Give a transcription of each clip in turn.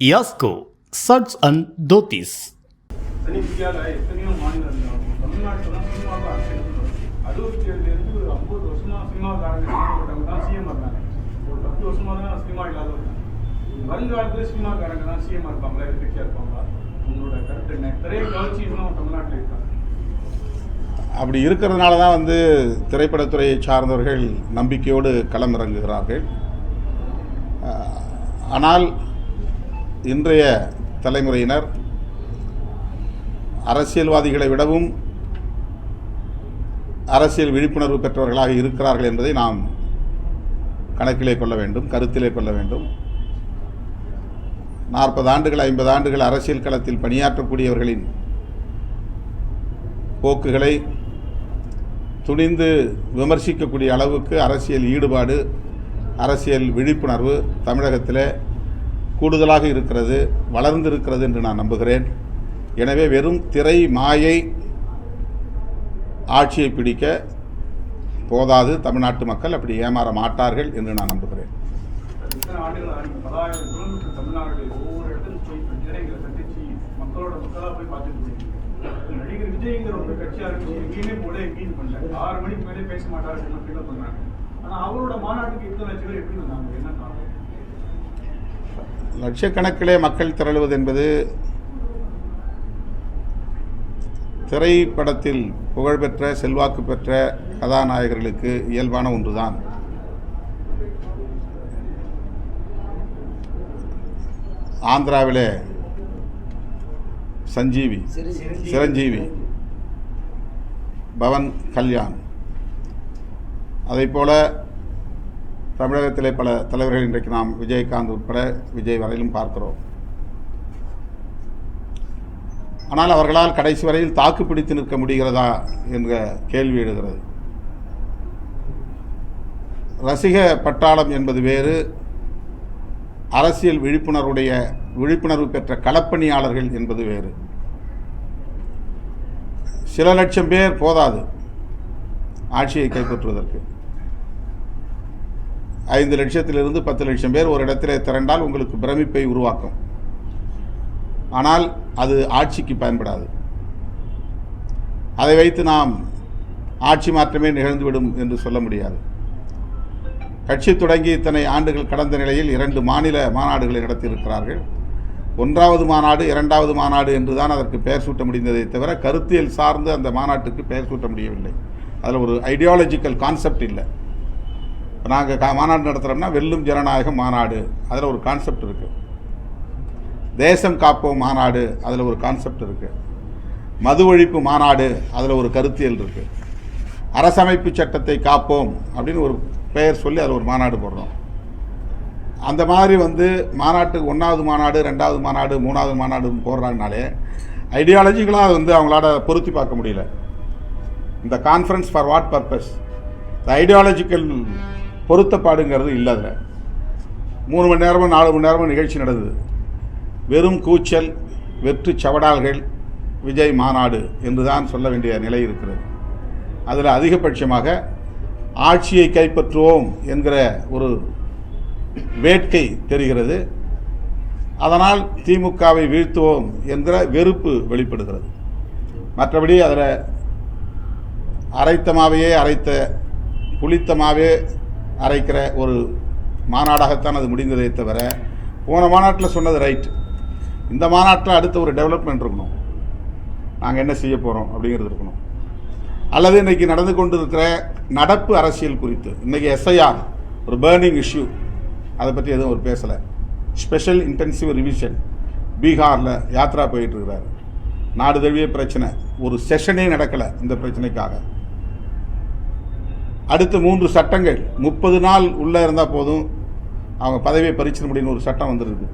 யாஸ்கோ சட்ஸ் அண்ட் தோத்திஸ் வருங்காலத்தில் சினிமாக்காரங்க தான் இருப்பாங்களா எதிர்கட்சியாக இருப்பாங்களா உங்களோட கருத்து என்ன கவர்ச்சி இன்னும் தமிழ்நாட்டில் இருக்காங்க அப்படி இருக்கிறதுனால தான் வந்து திரைப்படத்துறையை சார்ந்தவர்கள் நம்பிக்கையோடு களமிறங்குகிறார்கள். ஆனால் இன்றைய தலைமுறையினர் அரசியல்வாதிகளை விடவும் அரசியல் விழிப்புணர்வு பெற்றவர்களாக இருக்கிறார்கள் என்பதை நாம் கணக்கிலே கொள்ள வேண்டும் கருத்திலே கொள்ள வேண்டும். நாற்பது ஆண்டுகள் ஐம்பது ஆண்டுகள் அரசியல் களத்தில் பணியாற்றக்கூடியவர்களின் போக்குகளை துணிந்து விமர்சிக்கக்கூடிய அளவுக்கு அரசியல் ஈடுபாடு அரசியல் விழிப்புணர்வு தமிழகத்தில் கூடுதலாக இருக்கிறது வளர்ந்திருக்கிறது என்று நான் நம்புகிறேன். எனவே வெறும் திரை மாயை ஆட்சியை பிடிக்க போதாது. தமிழ்நாட்டு மக்கள் அப்படி ஏமாற மாட்டார்கள் என்று நான் நம்புகிறேன். நடிகர் விஜய்ங்கிற ஒரு கட்சி ஆரம்பிச்சு எங்கேயுமே போல எங்கேயும் பண்ணல. ஆறு மணிக்கு மேலே பேச மாட்டாரு பண்றாங்க ஆனா அவரோட மாநாட்டுக்கு இத்தனை லட்சம் பேர் எப்படி வந்தாங்க? என்ன காரணம்? லட்சக்கணக்கிலே மக்கள் திரளுவது என்பது திரைப்படத்தில் புகழ்பெற்ற செல்வாக்கு பெற்ற கதாநாயகர்களுக்கு இயல்பான ஒன்றுதான். ஆந்திராவிலே சஞ்சீவி சிரஞ்சீவி பவன் கல்யாண். அதைப் போல தமிழகத்திலே பல தலைவர்கள் இன்றைக்கு நாம் விஜயகாந்த் உட்பட விஜய் வரையிலும் பார்க்கிறோம். ஆனால் அவர்களால் கடைசி வரையில் தாக்கு பிடித்து நிற்க முடிகிறதா என்ற கேள்வி எழுகிறது. ரசிக பட்டாளம் என்பது வேறு. அரசியல் விழிப்புணர்வுடைய விழிப்புணர்வு பெற்ற களப்பணியாளர்கள் என்பது வேறு. சில லட்சம் பேர் போதாது ஆட்சியை கைப்பற்றுவதற்கு. ஐந்து லட்சத்திலிருந்து பத்து லட்சம் பேர் ஒரு இடத்திலே திரண்டால் உங்களுக்கு பிரமிப்பை உருவாக்கும். ஆனால் அது ஆட்சிக்கு பயன்படாது. அதை வைத்து நாம் ஆட்சி மாற்றமே நிகழ்ந்துவிடும் என்று சொல்ல முடியாது. கட்சி தொடங்கி இத்தனை ஆண்டுகள் கடந்த நிலையில் இரண்டு மாநில மாநாடுகளை நடத்தியிருக்கிறார்கள். ஒன்றாவது மாநாடு இரண்டாவது மாநாடு என்று தான் அதற்கு பெயர் சூட்ட முடிந்ததை தவிர கருத்தியல் சார்ந்து அந்த மாநாட்டுக்கு பெயர் சூட்ட முடியவில்லை. அதில் ஒரு ஐடியாலஜிக்கல் கான்செப்ட் இல்லை. இப்போ நாங்கள் கா மாநாடு நடத்துகிறோம்னா வெல்லும் ஜனநாயகம் மாநாடு. அதில் ஒரு கான்செப்ட் இருக்குது தேசம் காப்போம் மாநாடு அதில் ஒரு கான்செப்ட் இருக்குது மது ஒழிப்பு மாநாடு அதில் ஒரு கருத்தியல் இருக்குது அரசமைப்பு சட்டத்தை காப்போம் அப்படின்னு ஒரு பெயர் சொல்லி அதில் ஒரு மாநாடு போடுறோம். அந்த மாதிரி வந்து மாநாட்டுக்கு ஒன்றாவது மாநாடு ரெண்டாவது மாநாடு மூணாவது மாநாடு போடுறாங்கனாலே ஐடியாலஜிக்கலாக வந்து அவங்களால பொருத்தி பார்க்க முடியல. இந்த conference for what purpose the ideological பொருத்தப்பாடுங்கிறது இல்லை அதில் மூணு மணி நேரமும் நாலு மணி நேரமும் நிகழ்ச்சி நடந்தது. வெறும் கூச்சல் வெற்று சவடால்கள் விஜய் மாநாடு என்று தான் சொல்ல வேண்டிய நிலை இருக்கிறது. அதில் அதிகபட்சமாக ஆட்சியை கைப்பற்றுவோம் என்கிற ஒரு வேட்கை தெரிகிறது. அதனால் திமுகவை வீழ்த்துவோம் என்கிற வெறுப்பு வெளிப்படுகிறது. மற்றபடி அதில் அரைத்தமாவையே அரைத்த புளித்தமாவே அரைக்கிற ஒரு மாநாடாகத்தான் அது முடிந்ததே தவிர போன மாநாட்டில் சொன்னது ரைட் இந்த மாநாட்டில் அடுத்த ஒரு டெவலப்மெண்ட் இருக்கணும். நாங்கள் என்ன செய்ய போகிறோம் அப்படிங்கிறது இருக்கணும். அல்லது இன்றைக்கி நடந்து கொண்டு இருக்கிற நடப்பு அரசியல் குறித்து இன்னைக்கு எஸ்ஐஆர் ஒரு பேர்னிங் இஷ்யூ அதை பற்றி எதுவும் ஒரு பேசலை. ஸ்பெஷல் இன்டென்சிவ் ரிவிஷன் பீகாரில் யாத்ரா போயிட்டுருக்கிறார் நாடு தழுவிய பிரச்சனை. ஒரு செஷனே நடக்கலை இந்த பிரச்சனைக்காக. அடுத்து மூன்று சட்டங்கள். முப்பது நாள் உள்ளே இருந்தால் போதும். அவங்க பதவியை பறிச்சிட முடியும்னு ஒரு சட்டம் வந்திருக்கு.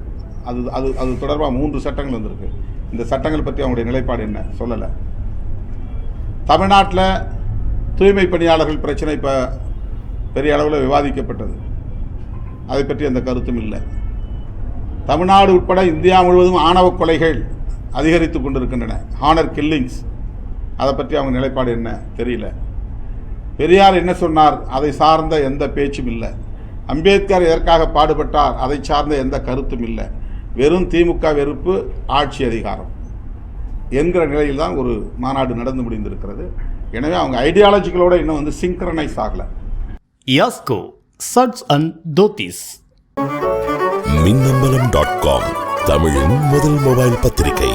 அது அது அது தொடர்பாக மூன்று சட்டங்கள் வந்திருக்கு. இந்த சட்டங்கள் பற்றி அவங்களுடைய நிலைப்பாடு என்ன? சொல்லலை. தமிழ்நாட்டில் தூய்மை பணியாளர்கள் பிரச்சனை இப்போ பெரிய அளவில் விவாதிக்கப்பட்டது. அதை பற்றி அந்த கருத்தும் இல்லை. தமிழ்நாடு உட்பட இந்தியா முழுவதும் ஆணவ கொலைகள் அதிகரித்து கொண்டிருக்கின்றன. ஹானர் கில்லிங்ஸ் அதை பற்றி அவங்க நிலைப்பாடு என்ன? தெரியல. பெரியார் என்ன சொன்னார்? அதை சார்ந்த எந்த பேச்சும் இல்லை. அம்பேத்கர் எதற்காக பாடுபட்டார்? அதை சார்ந்த எந்த கருத்தும் இல்லை. வெறும் திமுக வெறுப்பு ஆட்சி அதிகாரம் என்கிற நிலையில் தான் ஒரு மாநாடு நடந்து முடிந்திருக்கிறது. எனவே அவங்க ஐடியாலஜிகளோட இன்னும் வந்து சிங்க்ரனைஸ் ஆகலை. யாஸ்கோ சட்ஸ் அண்ட் தோத்திஸ். மின்னம்பலம் டாட் காம் தமிழின் முதல் மொபைல் பத்திரிகை.